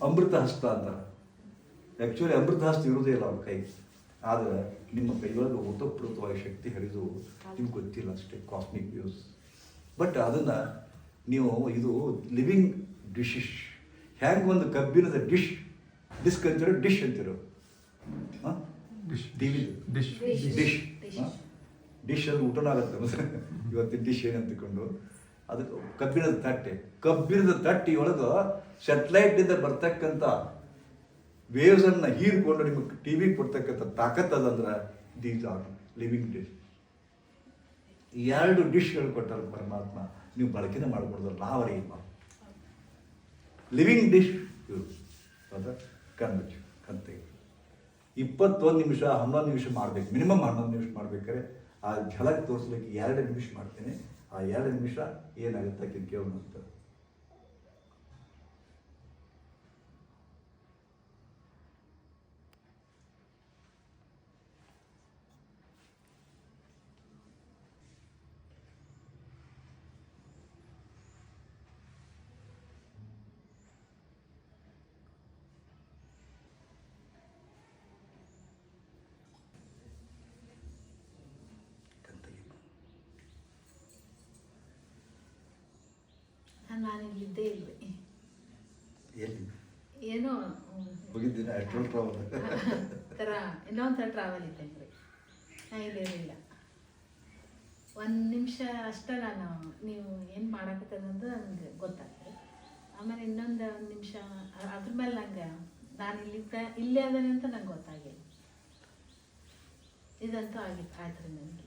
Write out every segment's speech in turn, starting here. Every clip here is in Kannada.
ಅಮೃತ ಹಸ್ತ ಅಂತಾರೆ ಆ್ಯಕ್ಚುಲಿ ಅಮೃತ ಹಸ್ತ ಇರೋದೇ ಇಲ್ಲ ಅವ್ರ ಕೈ. ಆದರೆ ನಿಮ್ಮ ಕೈಯೊಳಗೆ ಓತಪ್ರೋತವಾಗಿ ಶಕ್ತಿ ಹರಿದು ನಿಮ್ಗೆ ಗೊತ್ತಿಲ್ಲ ಅಷ್ಟೇ ಕಾಸ್ಮಿಕ್ ವ್ಯೂಸ್ ಬಟ್ ಅದನ್ನು ನೀವು ಇದು ಲಿವಿಂಗ್ ಡಿಶಿಶ್ ಹ್ಯಾಂಗೆ ಒಂದು ಕಬ್ಬಿಣದ ಡಿಶ್ ಡಿಸ್ಕ್ ಅಂತಿರೋ ಡಿಶ್ ಅಂತಿರೋ? Dish. TV. Dish Dish. Dish ಅದು ಊಟನಾಗತ್ತೆ ಇವತ್ತಿನ ಡಿಶ್ ಏನು ಅಂತಿಕೊಂಡು ಅದು ಕಬ್ಬಿಣದ ತಟ್ಟೆ. ಕಬ್ಬಿಣದ ತಟ್ಟಿ ಒಳಗೆ ಬರ್ತಕ್ಕಂತ ಬರ್ತಕ್ಕಂಥ ವೇವ್ಸನ್ನು ಹೀರ್ಕೊಂಡು ನಿಮಗೆ ಟಿ ವಿ ಕೊಡ್ತಕ್ಕಂಥ ತಾಕತ್ ಅದಂದ್ರೆ ದೀಸ್ ಆರ್ ಲಿವಿಂಗ್ ಡಿಶ್ ಎರಡು ಡಿಶ್ಗಳು ಕೊಟ್ಟಾರ ಪರಮಾತ್ಮ, ನೀವು ಬಳಕೆನೇ ಮಾಡ್ಕೊಡೋದು ಲಾವರಿ ಲಿವಿಂಗ್ ಡಿಶ್ ಇವು ಕಂತೆ. ಇಪ್ಪತ್ತೊಂದು ನಿಮಿಷ, ಹನ್ನೊಂದು ನಿಮಿಷ ಮಾಡ್ಬೇಕು. ಮಿನಿಮಮ್ ಹನ್ನೊಂದು ನಿಮಿಷ ಮಾಡ್ಬೇಕಾದ್ರೆ ಆ ಝಲಕ್ ತೋರಿಸ್ಲಿಕ್ಕೆ ಎರಡು ನಿಮಿಷ ಮಾಡ್ತೀನಿ. ಆ ಎರಡು ನಿಮಿಷ ಏನಾಗುತ್ತೆ ಆಕಿನ ಕೇಳೋಣ ಅಂತ ಕಣ್ತೆಗೆ ನಾನು ಇಲ್ಲಿ ಎಲ್ಲಿ? ಏನೋ ಹೋಗಿದ್ದೀನಿ ಅಷ್ಟ್ರಲ್ಲಿ ಟ್ರಾವೆಲ್ ಥರ ಇನ್ನೊಂದು ಥರ ಟ್ರಾವೆಲ್ ಇದ್ದಂಗೆ ರೀ ನಾ ಇಲ್ಲಿರಲಿಲ್ಲ ಒಂದು ನಿಮಿಷ ಅಷ್ಟೇ ನಾನು ನೀವು ಏನು ಮಾಡಕತ್ತದಂತ ನನಗೆ ಗೊತ್ತಾಗ್ತದೆ. ಆಮೇಲೆ ಇನ್ನೊಂದು ಒಂದು ನಿಮಿಷ ಅದ್ರ ಮೇಲೆ ನಂಗೆ ನಾನು ಇಲ್ಲಿದ್ದ ಇಲ್ಲೇ ಅದೇನೆ ಅಂತ ನಂಗೆ ಗೊತ್ತಾಗಿಲ್ಲ ಇದಂತೂ ಆಗಿತ್ತು ಆಯ್ತು ನನಗೆ.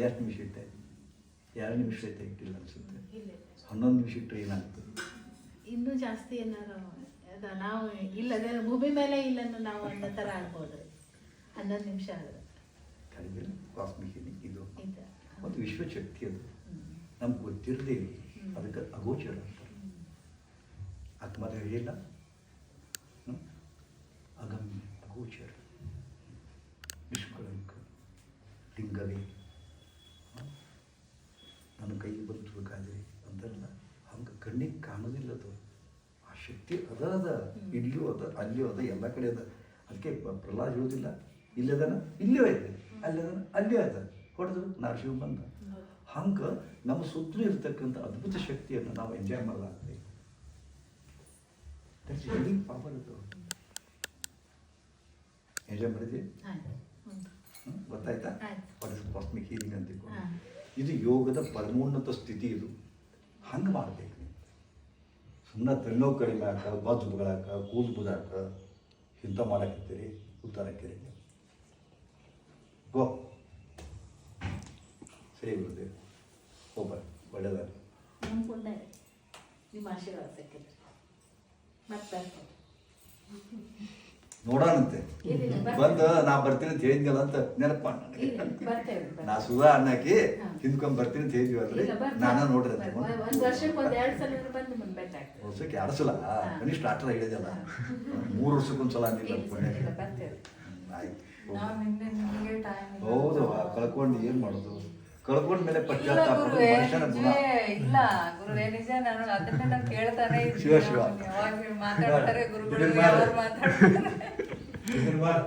ಎಷ್ಟು ನಿಮಿಷ ಇಟ್ಟೆ. ಎರಡು ನಿಮಿಷ ತೆಗಿಲ್ಲ ಅನ್ಸುತ್ತೆ. ಇಲ್ಲೇ ಹನ್ನೊಂದು ನಿಮಿಷ ಟ್ರೈನ್ ಏನಾಗ್ತದೆ? ಇನ್ನೂ ಜಾಸ್ತಿ ಏನಾರು ಅದ ನಾವು ಇಲ್ಲ ಭೂಮಿ ಮೇಲೆ ಇಲ್ಲನ್ನು ನಾವು ಅನ್ನೋ ಥರ ಆಗ್ಬೋದು. ಹನ್ನೊಂದು ನಿಮಿಷ ಆದ್ರೆ. ಕಡಿಮೆ ಕಾಸ್ಮಿಕ್ ಇದು. ಮತ್ತು ವಿಶ್ವಶಕ್ತಿ ಅದು. ನಮ್ಗೆ ಗೊತ್ತಿರದೇ ಅದಕ್ಕೆ ಅಗೋಚರ ಅಂತ ಆತ್ಮದ ಹೇಳಿಲ್ಲ ಶಕ್ತಿ ಅದ ಅದ. ಇಲ್ಲೂ ಅದ ಅಲ್ಲಿಯೂ ಅದ ಎಲ್ಲ ಕಡೆ ಅದ. ಅದಕ್ಕೆ ಪ್ರಹ್ಲಾದ್ ಹೇಳೋದಿಲ್ಲ ಇಲ್ಲದನ ಇಲ್ಲಿಯೂ ಐತೆ. ಅಲ್ಲದನ ಅಲ್ಲಿಯೂ ಅದ ಹೊಡೆದು ನರಸಿಂಹ ಬಂದ. ಹಂಗೆ ನಮ್ಮ ಸುತ್ತಲೂ ಇರತಕ್ಕಂಥ ಅದ್ಭುತ ಶಕ್ತಿಯನ್ನು ನಾವು ಎಂಜಾಯ್ ಮಾಡಲಾಗ್ತದೆ. ಪವರ್ ಇದು ಎಂಜಾಯ್ ಮಾಡಿದ್ವಿ ಆಯ್ತು? ಗೊತ್ತಾಯ್ತಾ? ಆಯ್ತು. ವಾಟ್ ಇಸ್ ಕಾಸ್ಮಿಕ್ ಹೀಲಿಂಗ್ ಅಂತ ಇದು ಯೋಗದ ಪರಮೋನ್ನತ ಸ್ಥಿತಿ ಇದು. ಹಂಗೆ ನೀವು ಸುಮ್ಮನೆ ತಲೆನೋವು ಕಡಿಮೆ ಹಾಕ ಬದ್ದು ಬುಗಳಾಕ ಕೂದಲು ಬುದಾಕ ಇಂಥ ಮಾಡಕತ್ತೀರಿ ಉದ್ದಾರಕ್ಕೆ ಗೋ. ಸರಿ ಗುರುದೇವ್ ಹೋಗ ಒಳ್ಳೆದ. ನಿಮ್ಮ ಆಶೀರ್ವಾದ ಸಿಕ್ಕಿದ್ರೆ ಮತ್ತೆ ನೋಡೋಣಂತೆ ಬಂದು ನಾ ಬರ್ತೀನಿ ಅಂತ ಹೇಳಿದ್ನಲ್ಲ ಅಂತ ನೆನಪು ಮಾಡ. ನಾ ಸುಧಾ ಅಣ್ಣಾಕಿ. ಹಿಂದ್ಕೊಂಡ್ ಬರ್ತೀನಿ ಅಂತ ಹೇಳಿದ್ವಲ್ರಿ. ನಾನ ನೋಡ್ರಿ ವರ್ಷಕ್ಕೆ ಎರಡು ಸಲ. ಕನಿಷ್ಠ ಆಟದ ಹೇಳಿದಲ್ಲ ಹಾ. ಮೂರು ವರ್ಷಕ್ಕೊಂದ್ಸಲ ಅಂದಿಲ್ಲ ಆಯ್ತು. ಹೌದು ಕಳ್ಕೊಂಡು ಏನ್ ಮಾಡೋದು? ಕಳ್ಕೊಂಡ ಮೇಲೆ ಇಲ್ಲ ಪಶ್ಚಾತ್ತಾಪ ಗುರುವೇ ಮನುಷ್ಯನ ಗುಣ ನಿಜವೇ ಇಲ್ಲ ಗುರುವೇ ನಿಜ ನಾನು ಅದನ್ನ ನಾವು ಕೇಳ್ತಾನೆ ಇದ್ದೀನಿ. ಶಿವ, ಶಿವ. ಯಾವಾಗ ಮಾತಾಡ್ತಾರೆ ಗುರುಗಳು. ಯಾವಾಗ ಮಾತಾಡ್ತಾರೆ ಇದನ್ನ ಮಾಡು.